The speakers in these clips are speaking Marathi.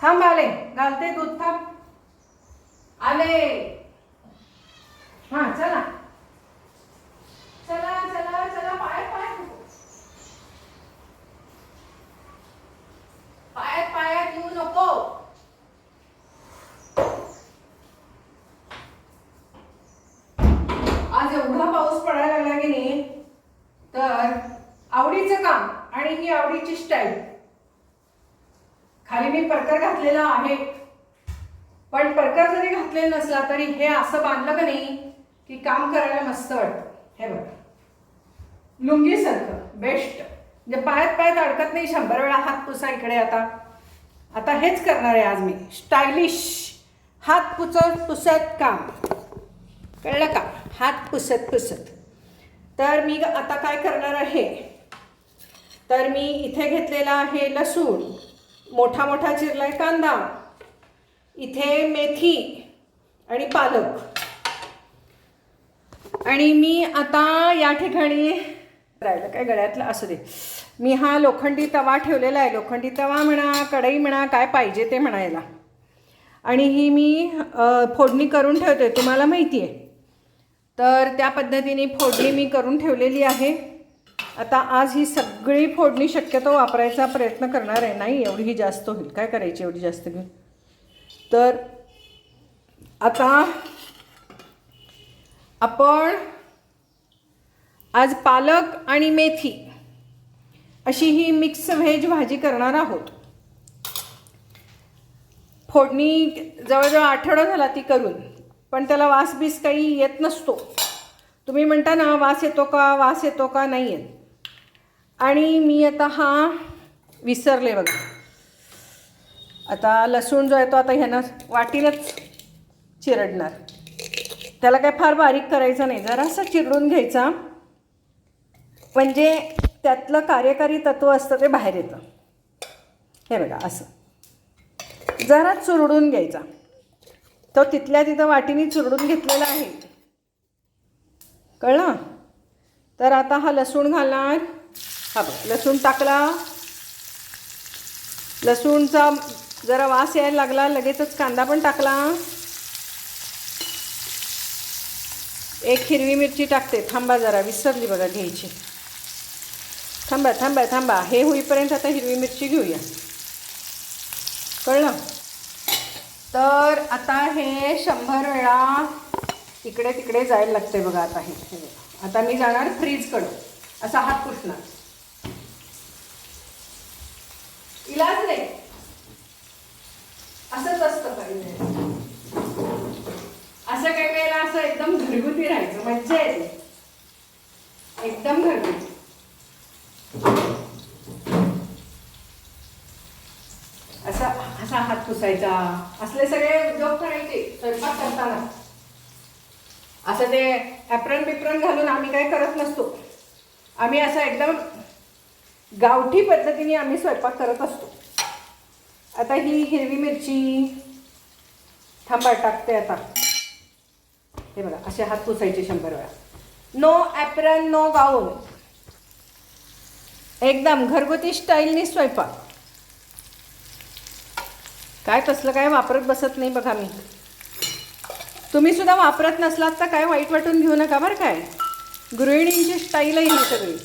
थांब आले घालते दूध थांब. आले. हा चला. चला चला चला पाय पाय पायात पायात येऊ नको. आज एवढा पाऊस पडायला लागला की नाही तर आवडीचं काम आणि ही आवडीची स्टाईल खाली मी परकर घातलेला आहे. पण परकर जरी घातलेला नसला तरी हे असं बांधलं का नाही की काम करायला मस्त वाटतं. हे बघा. लुंगीसारखं बेस्ट. म्हणजे पायात पायात अडकत नाही शंभर वेळा हात पुसा इकडे आता. आता हेच करणार आहे आज मी. स्टायलिश हात पुसत पुसत काम. कळलं का? हात पुसत पुसत. तर मी आता काय करणार आहे? तर मी इथे घेतलेला आहे लसूण. मोठा मोठा चिरलाय कांदा इथे मेथी आणि पालक. आणि मी आता या ठिकाणी राहिलं काय गळ्यातलं? असू दे. मी हा लोखंडी तवा ठेवलेला आहे. लोखंडी तवा म्हणा कढई म्हणा काय पाहिजे ते म्हणायला आणि ही मी फोडणी करून ठेवते. तुम्हाला माहिती आहे तर त्या पद्धतीने फोडणी मी करून ठेवलेली आहे. आता आज ही सगळी फोडणी शक्यतो वापरायचा प्रयत्न करणार आहे. नाही एवढी ही जास्त होईल. काय करायची एवढी जास्त घेऊन? तर आता आपण आज पालक आणि मेथी अशी ही मिक्स व्हेज भाजी करणार आहोत. फोडणी जवळजवळ आठवडा झाला ती करून पण त्याला वास बीस काही येत नसतो. तुम्ही म्हणता ना वास येतो का? वास येतो का? नाही येत. आणि मी आता हा विसरले बघा. आता लसूण जो आहे तो आता ह्यानं वाटीलाच चिरडणार. त्याला काय फार बारीक करायचं नाही जरासा चिरडून घ्यायचा. म्हणजे त्यातलं कार्यकारी तत्व असतं ते बाहेर येतं. हे बघा असं. जरा चुरडून घ्यायचा. तो तिथल्या तिथं वाटीने चुरडून घेतलेला आहे. कळलं? तर आता हा लसूण घालणार. हा बघ लसूण टाकला. लसूणचा जरा वास यायला लागला लगेचच कांदा पण टाकला. एक हिरवी मिरची टाकते थांबा जरा विसरली बघा घ्यायची. थांबा थांबा थांबा हे होईपर्यंत आता हिरवी मिरची घेऊया. कळलं? तर आता हे शंभर वेळा इकडे तिकडे जायला लागते बघा आता हे. आता मी जाणार फ्रीजकडं असा हात पुसणार. इलाज नाही. असंच असतं पाहिजे. असं काही वेळेला असं एकदम घरगुती राहायचं मज्जा येते. एकदम घरगुती. असा असा हात पुसायचा. असले सगळे उद्योग करायचे स्वयंपाक करताना. असं ते ॲप्रन बिप्रन घालून आम्ही काय करत नसतो. आम्ही असं एकदम गावठी पद्धतीने आम्ही स्वयंपाक करत असतो. आता ही हिरवी मिरची थांबा टाकते आता. हे बघा असे हात पुसायचे शंभर वेळा. No apron no gown. एकदम घरगुती स्टाईलनी स्वयंपाक. काय तसलं काय वापरत बसत नाही बघा मी. तुम्ही सुद्धा वापरत नसलात तर काय वाईट वाटून घेऊ नका बरं काय. गृहिणींची स्टाईल आहे ही सगळी.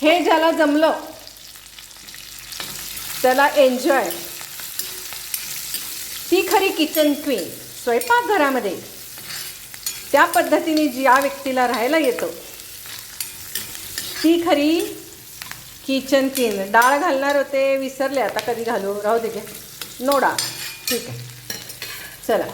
हे ज्याला जमलं त्याला एन्जॉय ती खरी किचन क्वीन स्वयंपाकघरामध्ये त्या पद्धतीने ज्या व्यक्तीला राहायला येतं ती खरी किचन क्वीन डाळ घालणार होते विसरले आता कधी घालू? राहू दे घ्या नो डाळ ठीक आहे. चला.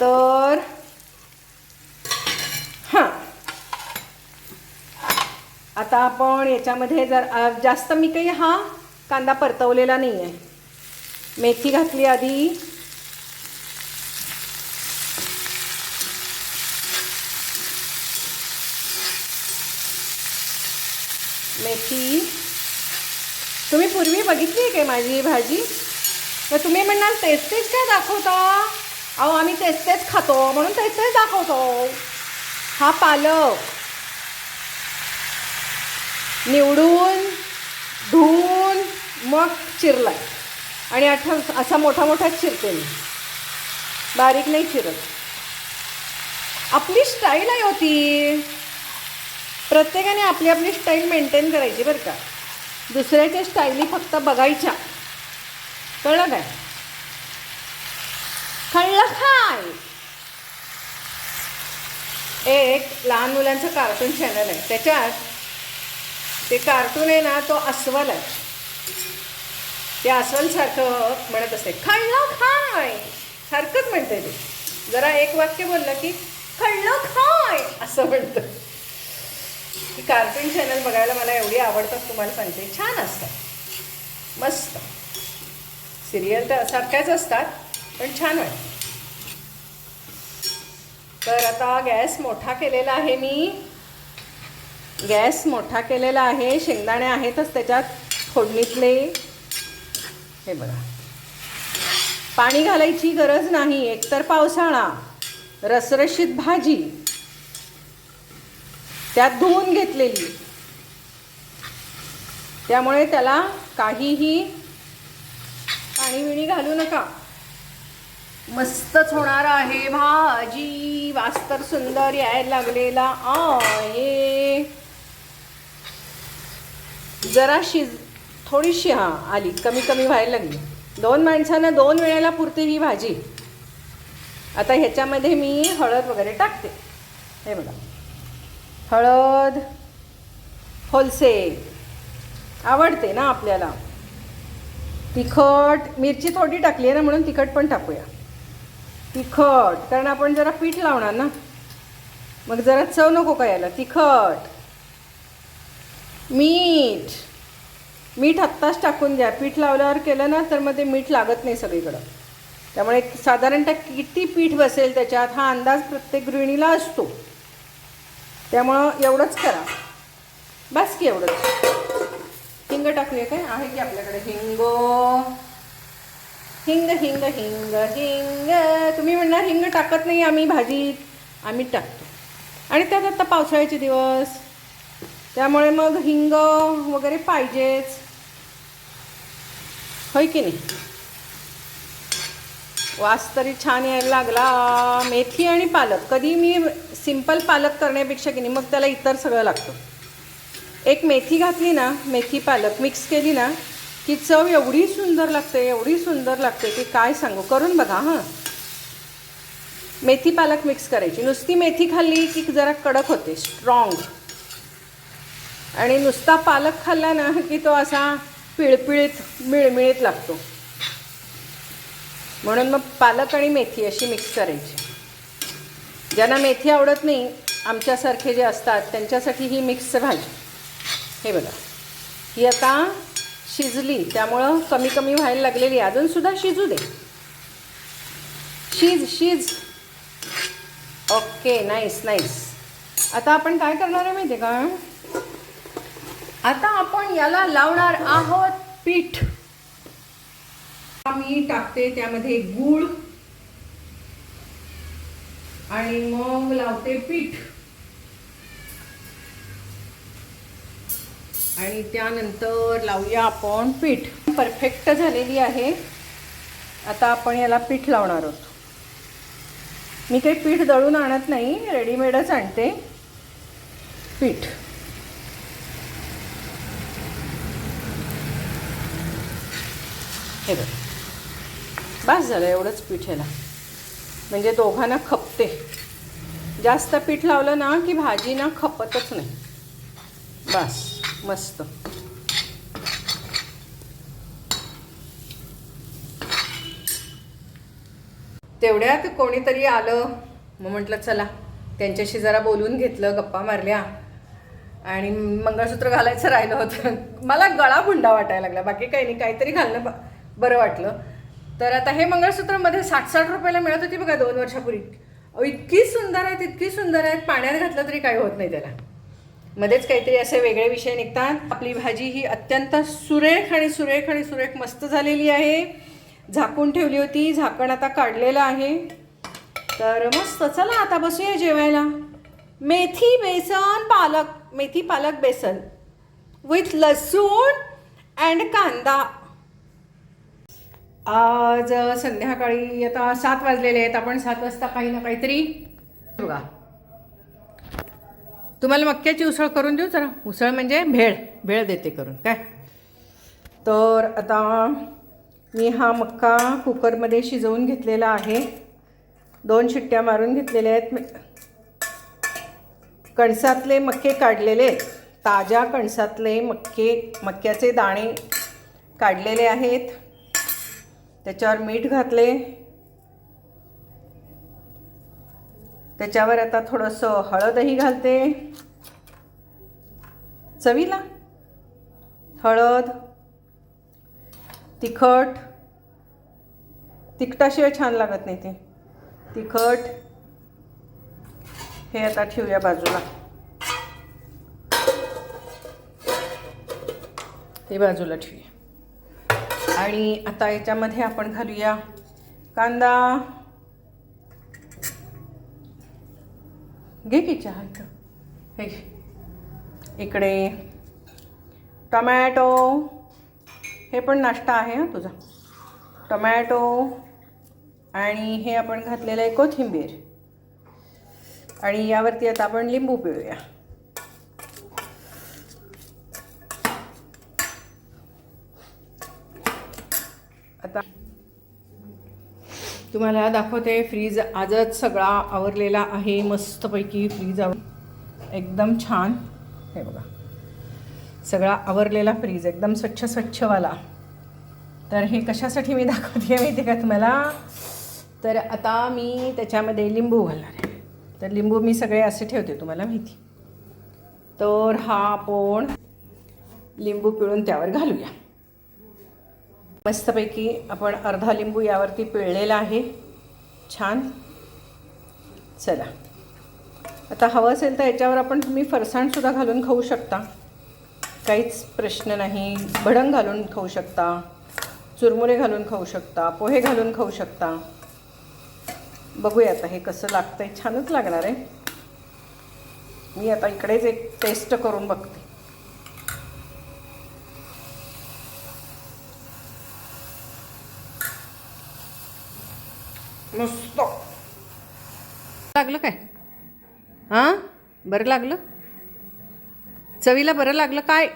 तर आता आपण याच्यामध्ये जर जास्त मी काही हा कांदा परतवलेला नाही आहे मेथी घातली आधी. मेथी. तुम्ही पूर्वी बघितली आहे काय माझी भाजी? तर तुम्ही म्हणाल तेच तेच काय दाखवता? अहो आम्ही तेच तेच खातो म्हणून तेच तेच दाखवतो. हा पालक. निवडून धुवून मग चिरलाय. आणि आठव असा मोठा मोठा चिरते मी. बारीक नाही चिरत. आपली स्टाईल आहे होती प्रत्येकाने आपली आपली स्टाईल मेंटेन करायची बरं का. दुसऱ्याच्या स्टाईली फक्त बघायच्या. कळलं काय? कळलं काय? एक लहान मुलांचं कार्टून चॅनल आहे. त्याच्यात ते कार्टून आहे ना तो अस्वल आहे. ते अस्वलसारखं म्हणत असते खळलं खाय. सारखंच म्हणते ते. जरा एक वाक्य बोललं की खळलं खाय. असं म्हणतं की कार्टून चॅनल बघायला मला एवढी आवडतात तुम्हाला सांगते. छान असतात. मस्त. सिरियल तर सारख्याच असतात पण छान वाटतं. तर आता गॅस मोठा केलेला आहे मी. गॅस मोठा केलेला आहे शेंगदाणे आहेतच त्याच्यात फोडणीतले. हे बघा. पाणी घालायची गरज नाही एकतर पावसाळा. रसरशीत भाजी. त्यात धुवून घेतलेली. त्यामुळे त्याला काहीही पाणी विणी घालू नका. मस्तच होणार आहे भाजी. वास्तर सुंदर यायला लागलेला आहे. शिज थोडीशी हां आली. कमी कमी व्हायला लागली. दोन माणसांना दोन वेळेला पुरते ही भाजी. आता ह्याच्यामध्ये मी हळद वगैरे टाकते. हे बघा. हळद होलसेल आवडते ना आपल्याला. तिखट मिरची थोडी टाकली आहे ना म्हणून तिखट पण टाकूया. तिखट कारण आपण जरा पीठ लावणार ना. मग जरा चव नको का याला? तिखट. मीठ. मीठ आत्ताच टाकून द्या. पीठ लावल्यावर केलं ना तर मग ते मीठ लागत नाही सगळीकडं. त्यामुळे साधारणतः किती पीठ बसेल त्याच्यात हा अंदाज प्रत्येक गृहिणीला असतो. त्यामुळं एवढंच करा. बस की एवढंच. हिंग टाकूया काय आहे की आपल्याकडे हिंग? हिंग हिंग हिंग हिंग. तुम्ही म्हणणार हिंग टाकत नाही आम्ही भाजीत. आम्ही टाकतो. आणि त्यात आता पावसाळ्याचे दिवस. त्यामुळे मग हिंग वगैरे पाहिजेच. होय की नाही? वास तरी छान यायला लागला. मेथी आणि पालक. कधी मी सिंपल पालक करण्यापेक्षा की नाही मग त्याला इतर सगळं लागतं. एक मेथी घातली ना मेथी पालक मिक्स केली ना की चव एवढी सुंदर लागते एवढी सुंदर लागते की काय सांगू? करून बघा हां. मेथी पालक मिक्स करायची. नुसती मेथी खाल्ली की जरा कडक होते स्ट्रॉंग आणि नुसता पालक खाल्ला ना की तो असा पिळपिळीत मिळमिळीत लागतो. म्हणून मग पालक आणि मेथी अशी मिक्स करायची. ज्यांना मेथी आवडत नाही आमच्यासारखे जे असतात त्यांच्यासाठी ही मिक्स भाजी. हे बघा. ही आता शिजली त्यामुळं कमी कमी व्हायला लागलेली अजूनसुद्धा शिजू दे. शिज शिज. ओके नाईस नाईस आता आपण काय करणार आहे माहिती आहे का? आता आपण याला लावणार आहोत पीठ. मी टाकते त्यामध्ये गूळ. आणि मग लावते पीठ. आणि त्यानंतर लावूया आपण पीठ. परफेक्ट झालेली आहे. आता आपण याला पीठ लावणार आहोत. मी काही पीठ दळून आणत नाही. रेडीमेडच आणते. पीठ. हे बघ. बस झालं एवढंच पीठ ह्याला म्हणजे दोघांना खपते. जास्त पीठ लावलं ना की भाजी ना खपतच नाही. बस मस्त. तेवढ्यात कोणीतरी आलं. मग म्हटलं चला त्यांच्याशी जरा बोलून घेतलं गप्पा मारल्या. आणि मंगळसूत्र घालायचं राहिलं होतं. मला गळा भुंडा वाटायला लागला. बाकी काही नाही काहीतरी घालणं बरं वाटलं. तर आता हे मंगळसूत्रमध्ये साठ साठ रुपयाला मिळत होती बघा दोन वर्षापूर्वी. इतकी सुंदर आहेत इतकी सुंदर आहेत. पाण्यात घातलं तरी काही होत नाही त्याला. मध्येच काहीतरी असे वेगळे विषय निघतात. आपली भाजी ही अत्यंत सुरेख आणि सुरेख आणि सुरेख मस्त झालेली आहे. झाकून ठेवली होती. झाकण आता काढलेलं आहे. तर मस्त चला आता बसूया जेवायला. मेथी बेसन पालक मेथी पालक बेसन. विथ लसूण अँड कांदा. आज संध्याकाळी आता सात वाजलेले आहेत. आपण सात वाजता काही ना काहीतरी बघा. तुम्हाला मक्याची उसळ करून देऊ जरा. उसळ म्हणजे भेळ. भेळ देते करून. काय? तर आता मी हा मक्का कुकरमध्ये शिजवून घेतलेला आहे. दोन शिट्ट्या मारून घेतलेल्या आहेत. मी- कणसातले मक्के काढलेले आहेत. ताज्या कणसातले मक्के मक्याचे दाणे काढलेले आहेत. त्याच्यावर मीठ घातले. त्याच्यावर आता थोडंसं हळदही घालते. चवीला. हळद तिखट. तिखटाशिवाय छान लागत नाही ते. तिखट. हे आता ठेवूया बाजूला. ते बाजूला ठेवूया. आणि आता याच्यामध्ये आपण घालूया कांदा. घे की चहा इथं. हे इकडे. टमॅटो. हे पण नाश्ता आहे हा तुझा. टमॅटो आणि हे आपण घातलेलं आहे कोथिंबीर. आणि यावरती आता आपण लिंबू पिळूया आता तुम्हाला दाखवते फ्रीज आजच सगळा आवरलेला आहे मस्तपैकी फ्रीज आव एकदम छान. हे बघा. सगळा आवरलेला फ्रीज एकदम स्वच्छ स्वच्छवाला. तर हे कशासाठी मी दाखवते माहिती का तुम्हाला? तर आता मी त्याच्यामध्ये लिंबू घालणार आहे. तर लिंबू मी सगळे असे ठेवते तुम्हाला माहिती. तर हा आपण लिंबू पिळून त्यावर घालूया. मस्तपैकी आपण अर्धा लिंबू यावरती पिळलेला आहे. छान. चला. आता हवं असेल तर याच्यावर आपण तुम्ही फरसाणसुद्धा घालून खाऊ शकता. काहीच प्रश्न नाही. भडंग घालून खाऊ शकता. चुरमुरे घालून खाऊ शकता. पोहे घालून खाऊ शकता. बघूया आता हे कसं लागतं आहे छानच लागणार आहे. मी आता इकडेच एक टेस्ट करून बघते. मस्त. लागलं काय? हां? बरं लागलं? चवीला बरं लागलं काय?